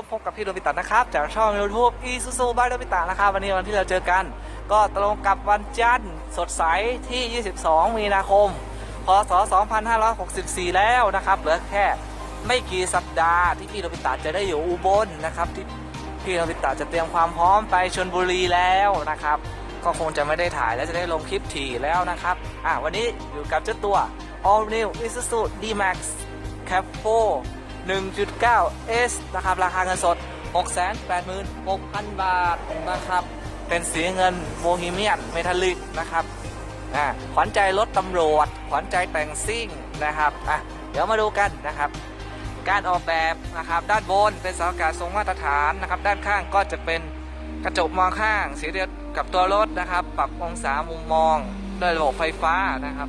มพบกับพี่โดบิตะนะครับ จากช่อง YouTube อีซูซูบายโดบิตะนะครับ วันนี้วันที่เราเจอกัน ก็ตรงกับวันจันทร์สดใสที่ 22 มีนาคม พศ 2564 แล้วนะครับ เหลือแค่ไม่กี่สัปดาห์ที่พี่โดบิตะจะได้อยู่อุบลนะครับที่พี่โดบิตะจะเตรียมความพร้อมไปชนบุรีแล้วนะครับ ก็คงจะไม่ได้ถ่ายและจะได้ลงคลิปถี่แล้วนะครับอะวันนี้อยู่กับเจ้าตัว All New Isuzu D-Max Capo 1.9 S นะครับ ราคาเงินสด 686,000 บาทนะครับ เป็นสีเงินโบฮีเมียนเมทัลลิกนะครับอะขวัญใจรถตำรวจ ขวัญใจแต่งซิ่งนะครับอะเดี๋ยวมาดูกันนะครับ การออกแบบนะครับด้านบนเป็นสาอากาศทรงมาตรฐานนะครับ ด้านข้างก็จะเป็นกระจกมองข้าง สีเดียวกับตัวรถนะครับ ปรับองศามุมมองด้วยระบบไฟฟ้านะครับ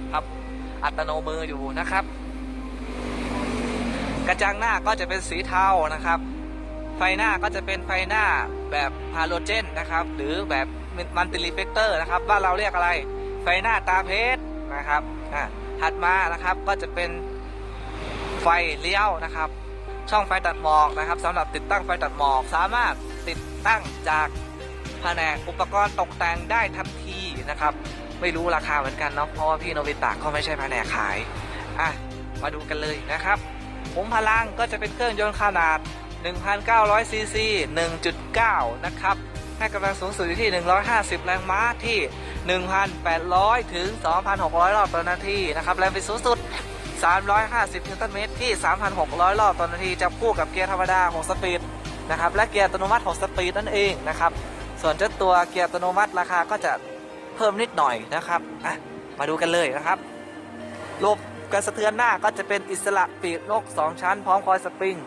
อัตโนมืออยู่นะครับ กระจังหน้าก็จะเป็นสีเทานะครับ ไฟหน้าก็จะเป็นไฟหน้าแบบฮาโลเจนนะครับ หรือแบบมันติลิเฟกเตอร์นะครับบ้านเราเรียกอะไร ไฟหน้าตาเพชรนะครับอะถัดมานะครับก็จะเป็นไฟเลี้ยวนะครับ ช่องไฟตัดหมอกนะครับสำหรับติดตั้งไฟตัดหมอกสามารถติดตั้งจากแผนกอุปกรณ์ตกแต่งได้ทันทีนะครับ ไม่รู้ราคาเหมือนกันเนาะเพราะว่าพี่โนบิตะก็ไม่ใช่แผนกขายอะมาดูกันเลยนะครับ ผมพลังก็จะเป็นเครื่องยนต์ขนาด 1,900 ซีซี 1.9 นะครับ ให้กำลังสูงสุดอยู่ที่ 150 แรงม้าที่ 1,800 ถึง 2,600 รอบต่อนาทีนะครับ แรงบิดสูงสุด 350 นิวตันเมตรที่ 3,600 รอบต่อนาทีจะคู่กับเกียร์ธรรมดา 6 สปีดนะครับ และเกียร์อัตโนมัติ 6 สปีดนั่นเองนะครับ ส่วนเจ้าตัวเกียร์อัตโนมัติราคาก็จะเพิ่มนิดหน่อยนะครับอะมาดูกันเลยนะครับระบบ การสะเทือนหน้าก็จะเป็นอิสระปีกนก 2 ชั้น พร้อมคอยสปริง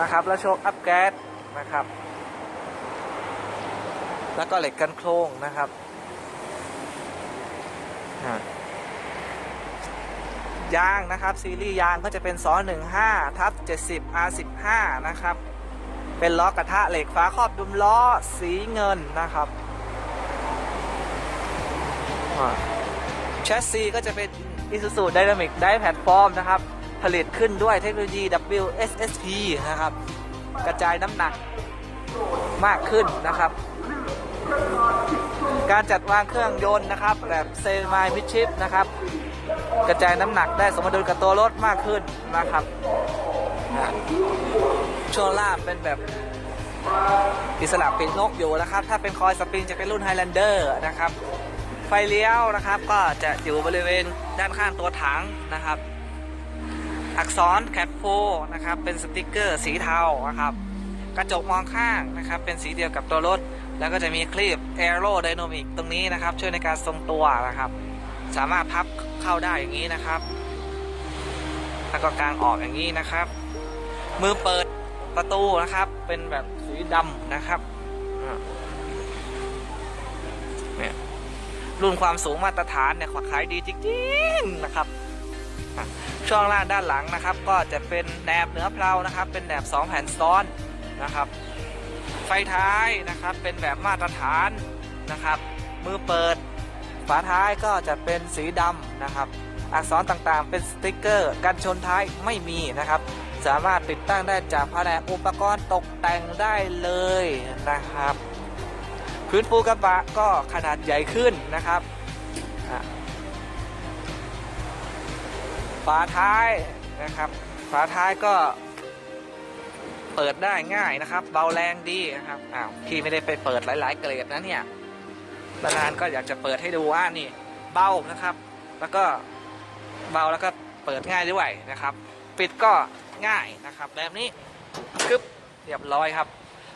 นะครับ และโชคอัพแก๊สนะครับ แล้วก็เหล็กกันโครงนะครับยางนะครับ ซีรีส์ยางก็จะเป็น215ทับ70 R15 นะครับ เป็นล้อกระทะเหล็กฝาครอบดุมล้อสีเงินนะครับแชสซีก็จะเป็น Isuzu Dynamic Drive Platform นะครับ ผลิตขึ้นด้วยเทคโนโลยี WSSP นะครับ กระจายน้ำหนักมากขึ้นนะครับ การจัดวางเครื่องยนต์นะครับ แบบเซมายพิชิปนะครับ กระจายน้ำหนักได้สมดุลกับตัวรถมากขึ้นนะครับช่วงล่างเป็นแบบอิสระเป็นนกอยู่นะครับ ถ้าเป็นคอยสปริงจะเป็นรุ่น Highlander นะครับ ไฟเลี้ยวนะครับก็จะอยู่บริเวณ ด้านข้างตัวถังนะครับ อักษรแคปโฟนะครับ เป็นสติกเกอร์สีเทานะครับ กระจกมองข้างนะครับ เป็นสีเดียวกับตัวรถ แล้วก็จะมีคลีป Aero Dynamic ตรงนี้นะครับ ช่วยในการทรงตัวนะครับ สามารถพับเข้าได้อย่างนี้นะครับแล้วก็กางออกอย่างนี้นะครับ มือเปิดประตูนะครับ เป็นแบบสีดำนะครับ รุ่นความสูงมาตรฐานเนี่ยขายดีจริงๆนะครับ ช่วงล่างด้านหลังนะครับ ก็จะเป็นแหนบเหนือเพลานะครับ เป็นแหนบ 2 แผ่นซ้อนนะครับ ไฟท้ายนะครับเป็นแบบมาตรฐานนะครับ มือเปิด ฝาท้ายก็จะเป็นสีดำนะครับ อักษรต่างๆ เป็นสติกเกอร์ กันชนท้ายไม่มีนะครับ สามารถติดตั้งได้จากแผนอุปกรณ์ตกแต่งได้เลยนะครับ พื้นปูกระบะก็ขนาดใหญ่ขึ้นนะครับฝาท้ายนะครับฝาท้ายก็เปิดได้ง่ายนะครับ เบาแรงดีนะครับอ้าวพี่ไม่ได้ไปเปิดหลาย ๆ เกรดนะเนี่ยนานๆก็อยากจะเปิดให้ดูว่านี่เบานะครับ แล้วก็เบาแล้วก็เปิดง่ายด้วยนะครับ ปิดก็ง่ายนะครับ แบบนี้กึ๊บเรียบร้อยครับ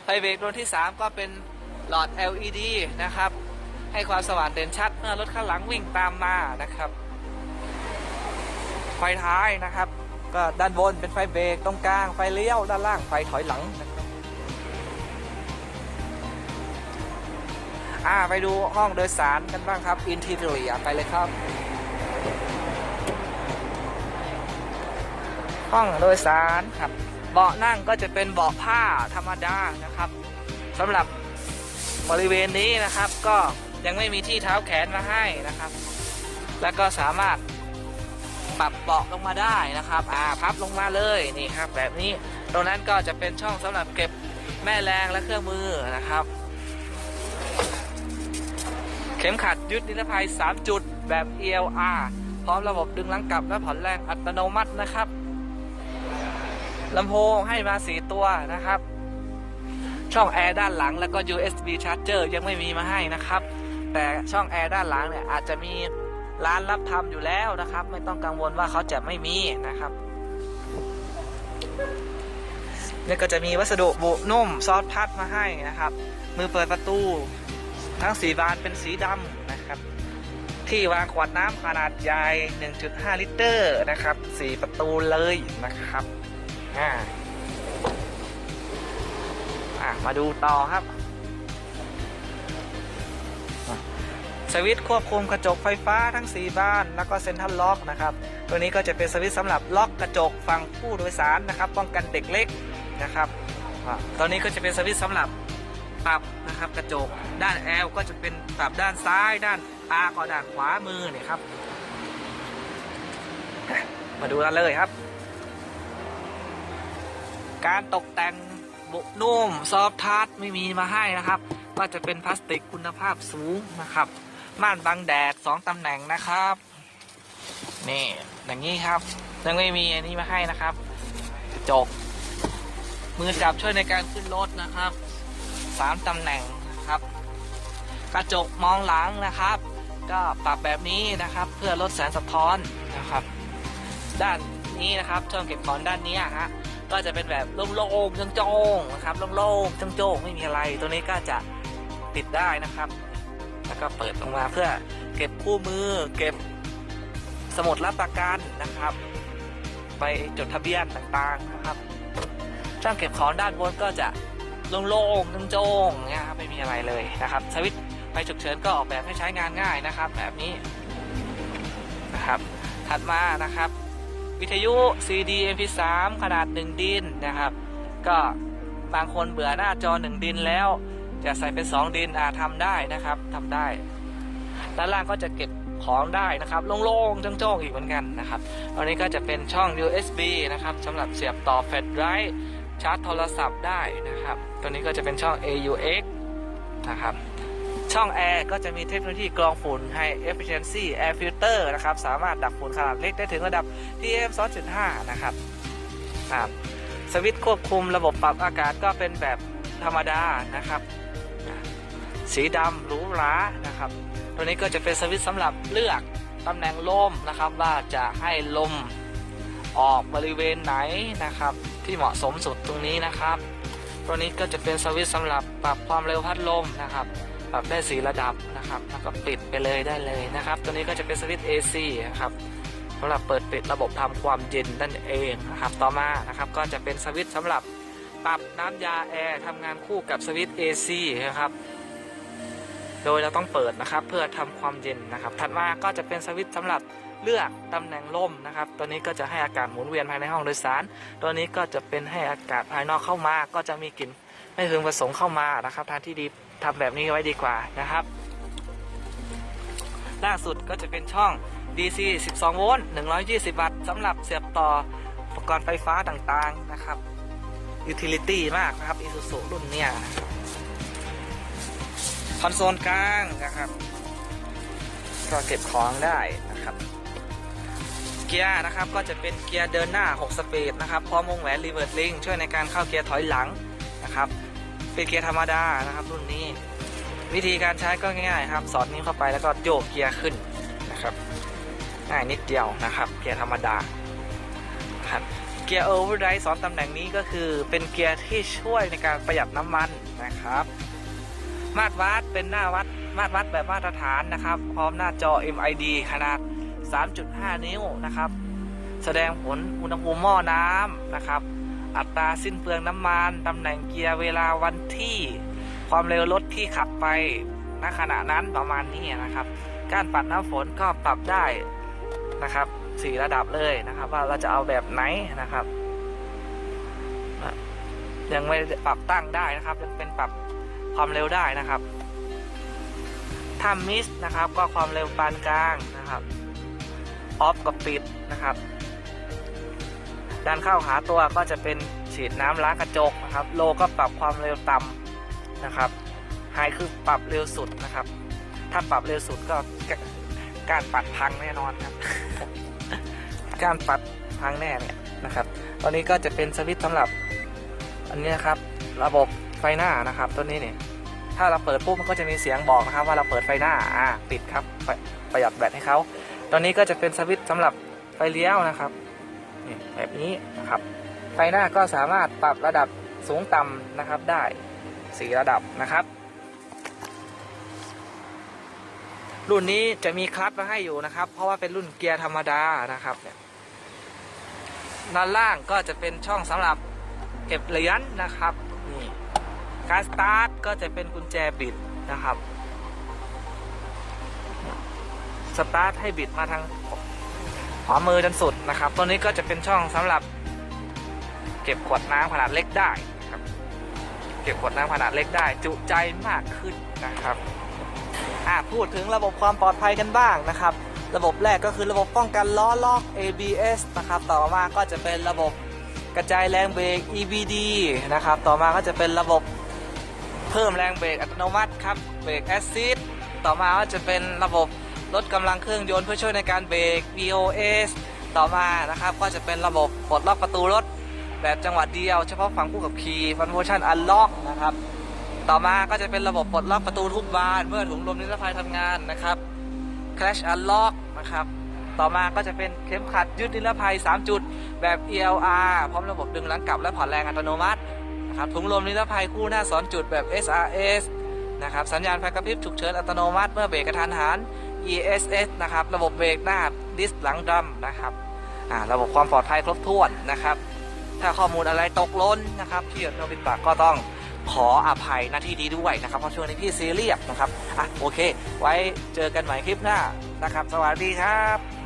ไฟเบรกดวงที่ 3 ก็เป็น หลอด LED นะครับ ให้ความสว่างเด่นชัด เมื่อรถข้างหลังวิ่งตามมานะครับ ไฟท้ายนะครับ ก็ด้านบนเป็นไฟเบรกตรงกลางไฟเลี้ยว ด้านล่างไฟถอยหลังนะครับอ่าไปดูห้องโดยสารกันบ้างครับ อินทีเรียไปเลยครับ ห้องโดยสารครับ เบาะนั่งก็จะเป็นเบาะผ้าธรรมดานะครับสำหรับ บริเวณนี้นะครับก็ยังไม่มีที่เท้าแขนมาให้นะครับ แล้วก็สามารถปรับเบาะลงมาได้นะครับอ่าพับลงมาเลยนี่ครับ แบบนี้ตรงนั้นก็จะเป็นช่องสำหรับเก็บแม่แรงและเครื่องมือนะครับ เข็มขัดยึดนิรภัย 3 จุดแบบ ELR พร้อมระบบดึงลังกลับและผ่อนแรงอัตโนมัตินะครับลำโพงให้มา 4 ตัวนะครับ ช่องแอร์ด้านหลังแล้วก็ USB charger ยังไม่มีมาให้นะครับ แต่ช่องแอร์ด้านหลังเนี่ยอาจจะมีร้านรับทำอยู่แล้วนะครับ ไม่ต้องกังวลว่าเขาจะไม่มีนะครับนี่ก็จะมีวัสดุบุนุ่มซอสพัดมาให้นะครับ มือเปิดประตู ทั้งสีบานเป็นสีดำนะครับ ที่วางขวดน้ำขนาดใหญ่ 1.5 ลิตรนะครับสีประตูเลยนะครับอ่า อะมาดูต่อครับสวิตช์ควบคุมกระจกไฟฟ้าทั้ง 4 บ้าน แล้วก็เซ็นทรัลล็อกนะครับ ตัวนี้ก็จะเป็นสวิตช์สำหรับล็อกกระจกฝั่งผู้โดยสารนะครับ ป้องกันเด็กเล็กนะครับตัวนี้ก็จะเป็นสวิตช์สำหรับปรับนะครับกระจกด้าน L ก็จะเป็นปรับด้านซ้าย ด้าน R ก็ด้านขวามือเนี่ยครับ มาดูกันเลยครับ การตกแต่ง บุนุ่มซอฟทัชไม่มีมาให้นะครับ ก็จะเป็นพลาสติกคุณภาพสูงนะครับ ม่านบังแดดสองตำแหน่งนะครับ นี่อย่างนี้ครับ ยังไม่มีอันนี้มาให้นะครับกระจก มือจับช่วยในการขึ้นรถนะครับสามตำแหน่งนะครับ กระจกมองหลังนะครับ ก็ปรับแบบนี้นะครับ เพื่อลดแสงสะท้อนนะครับ ด้านนี้นะครับช่องเก็บของด้านนี้ฮะ ก็จะเป็นแบบโล่งๆจ้งๆนะครับโล่งๆจ้งๆไม่มีอะไร ตัวนี้ก็จะติดได้นะครับ แล้วก็เปิดออกมาเพื่อเก็บคู่มือ เก็บสมุดรับประกันนะครับ ไปจดทะเบียนต่างๆนะครับช่องเก็บของด้านบนก็จะโล่งๆโจ้งๆนี่ยครับไม่มีอะไรเลยนะครับสวิตช์ไฟฉุกเฉินก็ออกแบบให้ใช้งานง่ายนะครับ แบบนี้นะครับ ถัดมานะครับ วิทยุ CD MP3 ขนาด 1 ดินนะครับ ก็บางคนเบื่อหน้าจอ 1 ดินแล้ว จะใส่เป็น 2 ดินอาทำได้นะครับทำได้ด้านล่างก็จะเก็บของได้นะครับโล่งๆโจ้งๆอีกเหมือนกันนะครับตอนนี้ก็จะเป็นช่อง USB นะครับสำหรับเสียบต่อแฟลชไดรฟ์ชาร์จโทรศัพท์ได้นะครับ ตัวนี้ก็จะเป็นช่อง AUX นะครับ ช่องแอร์ก็จะมีเทคโนโลยีกรองฝุ่น High Efficiency Air Filter นะครับ สามารถดักฝุ่นขนาดเล็กได้ถึงระดับ PM 2.5 นะครับครับสวิตช์ควบคุมระบบปรับอากาศก็เป็นแบบธรรมดานะครับ สีดำหรูหรานะครับ ตัวนี้ก็จะเป็นสวิตช์สำหรับเลือกตำแหน่งลมนะครับ ว่าจะให้ลมออกบริเวณไหนนะครับ ที่เหมาะสมสุดตรงนี้นะครับ ตัวนี้ก็จะเป็นสวิตช์สำหรับปรับความเร็วพัดลมนะครับ ปรับได้สีระดับนะครับ แล้วก็ปิดไปเลยได้เลยนะครับ ตัวนี้ก็จะเป็นสวิตช์ AC นะครับสำหรับเปิดปิดระบบทำความเย็นนั่นเองนะครับ ต่อมานะครับก็จะเป็นสวิตช์สำหรับปรับน้ำยาแอร์ทำงานคู่กับสวิตช์ AC นะครับ โดยเราต้องเปิดนะครับเพื่อทำความเย็นนะครับ ถัดมาก็จะเป็นสวิตช์สำหรับเลือกตำแหน่งลมนะครับ ตัวนี้ก็จะให้อากาศหมุนเวียนภายในห้องโดยสาร ตัวนี้ก็จะเป็นให้อากาศภายนอกเข้ามา ก็จะมีกลิ่นไม่พึงประสงค์เข้ามานะครับ ทางที่ดี ทำแบบนี้ไว้ดีกว่านะครับ ล่าสุดก็จะเป็นช่อง DC 12 โวลต์120 วัตต์สำหรับเสียบต่ออุปกรณ์ไฟฟ้าต่างๆนะครับยูทิลิตี้มากนะครับ Isuzu รุ่นเนี้ยนะครับคอนโซลกลางนะครับ ก็เก็บของได้นะครับ เกียร์นะครับก็จะเป็นเกียร์เดินหน้า 6 สปีดนะครับพร้อมวงแหวนรีเวิร์สลิงช่วยในการเข้าเกียร์ถอยหลังนะครับ เป็นเกียร์ธรรมดานะครับ รุ่นนี้ วิธีการใช้ก็ง่ายๆครับสอดนิ้วเข้าไปแล้วก็โยกเกียร์ขึ้นนะครับง่ายนิดเดียวนะครับ เกียร์ธรรมดาครับเกียร์โอเวอร์ไดสองตำแหน่งนี้ก็คือเป็นเกียร์ที่ช่วยในการประหยัดน้ำมันนะครับ มาตรวัดเป็นหน้าวัดมาตรวัดแบบมาตรฐานนะครับ พร้อมหน้าจอ MID ขนาด 3.5 นิ้วนะครับ แสดงผลอุณหภูมิหม้อน้ำนะครับ อัตราสิ้นเปลืองน้ำมันตำแหน่งเกียร์เวลาวันที่ ความเร็วรถที่ขับไปณขณะนั้นประมาณนี้นะครับ การปัดน้ำฝนก็ปรับได้นะครับสี่ระดับเลยนะครับ ว่าเราจะเอาแบบไหนนะครับ ยังไม่ปรับตั้งได้นะครับยังเป็นปรับความเร็วได้นะครับถ้ามิสนะครับก็ความเร็วปานกลางนะครับออฟกับปิดนะครับ ด้านเข้าหาตัวก็จะเป็นฉีดน้ำล้างกระจกนะครับ โลก็ปรับความเร็วต่ำนะครับไฮคือปรับเร็วสุดนะครับ ถ้าปรับเร็วสุดก็การปัดพังแน่นอนครับ การปัดพังแน่เนี่ยนะครับ ตอนนี้ก็จะเป็นสวิตช์สำหรับ อันนี้นะครับ ระบบไฟหน้านะครับ ตัวนี้เนี่ยถ้าเราเปิดปุ๊บมันก็จะมีเสียงบอกนะครับ ว่าเราเปิดไฟหน้าอ่าปิดครับประประหยัดแบตให้เขาตอนนี้ก็จะเป็นสวิตช์สำหรับไฟเลี้ยวนะครับ แบบนี้นะครับ ไฟหน้าก็สามารถปรับระดับสูงต่ำนะครับได้สี่ระดับนะครับ รุ่นนี้จะมีคลัตช์มาให้อยู่นะครับ เพราะว่าเป็นรุ่นเกียร์ธรรมดานะครับเนี่ยด้านล่างก็จะเป็นช่องสำหรับเก็บเหรียญนะครับนี่การสตาร์ทก็จะเป็นกุญแจบิดนะครับ สตาร์ทให้บิดมาทาง ขวามือจนสุดนะครับ ตัวนี้ก็จะเป็นช่องสำหรับ เก็บขวดน้ำขนาดเล็กได้ครับ เก็บขวดน้ำขนาดเล็กได้ จุใจมากขึ้นนะครับอะพูดถึงระบบความปลอดภัยกันบ้างนะครับ ระบบแรกก็คือระบบป้องกันล้อล็อก ABS นะครับ ต่อมาก็จะเป็นระบบกระจายแรงเบรก EBD นะครับ ต่อมาก็จะเป็นระบบเพิ่มแรงเบรกอัตโนมัติครับ เบรกแอสซิดต่อมาก็จะเป็นระบบ ลดกำลังเครื่องยนต์เพื่อช่วยในการเบรก VOS ต่อมานะครับก็จะเป็นระบบปลดล็อกประตูรถ แบบจังหวะเดียวเฉพาะฝั่งผู้ขับขี่ฟันโวชั่นอันล็อกนะครับต่อมาก็จะเป็นระบบปลดล็อกประตูทุกบานเมื่อถุงลมนิรภัยทำงานนะครับ Crash Unlock นะครับต่อมาก็จะเป็นเข็มขัดยึดนิรภัย 3 จุด แบบ ELR พร้อมระบบดึงหลังกลับและผ่อนแรงอัตโนมัตินะครับถุงลมนิรภัยคู่หน้าสอนจุดแบบ SRS นะครับสัญญาณไฟกระพริบฉุกเฉินอัตโนมัติเมื่อเบรกกระทันหัน ESS นะครับ ระบบเบรกหน้าดิสหลังดัมนะครับระบบความปลอดภัยครบถ้วนนะครับ ถ้าข้อมูลอะไรตกหล้นนะครับพี่โนบิตะก็ต้องขออภัยหน้าที่ดีด้วยนะครับ เพราะช่วงนี้พี่ซีเรียสนะครับ อะโอเค ไว้เจอกันใหม่คลิปหน้านะครับ สวัสดีครับ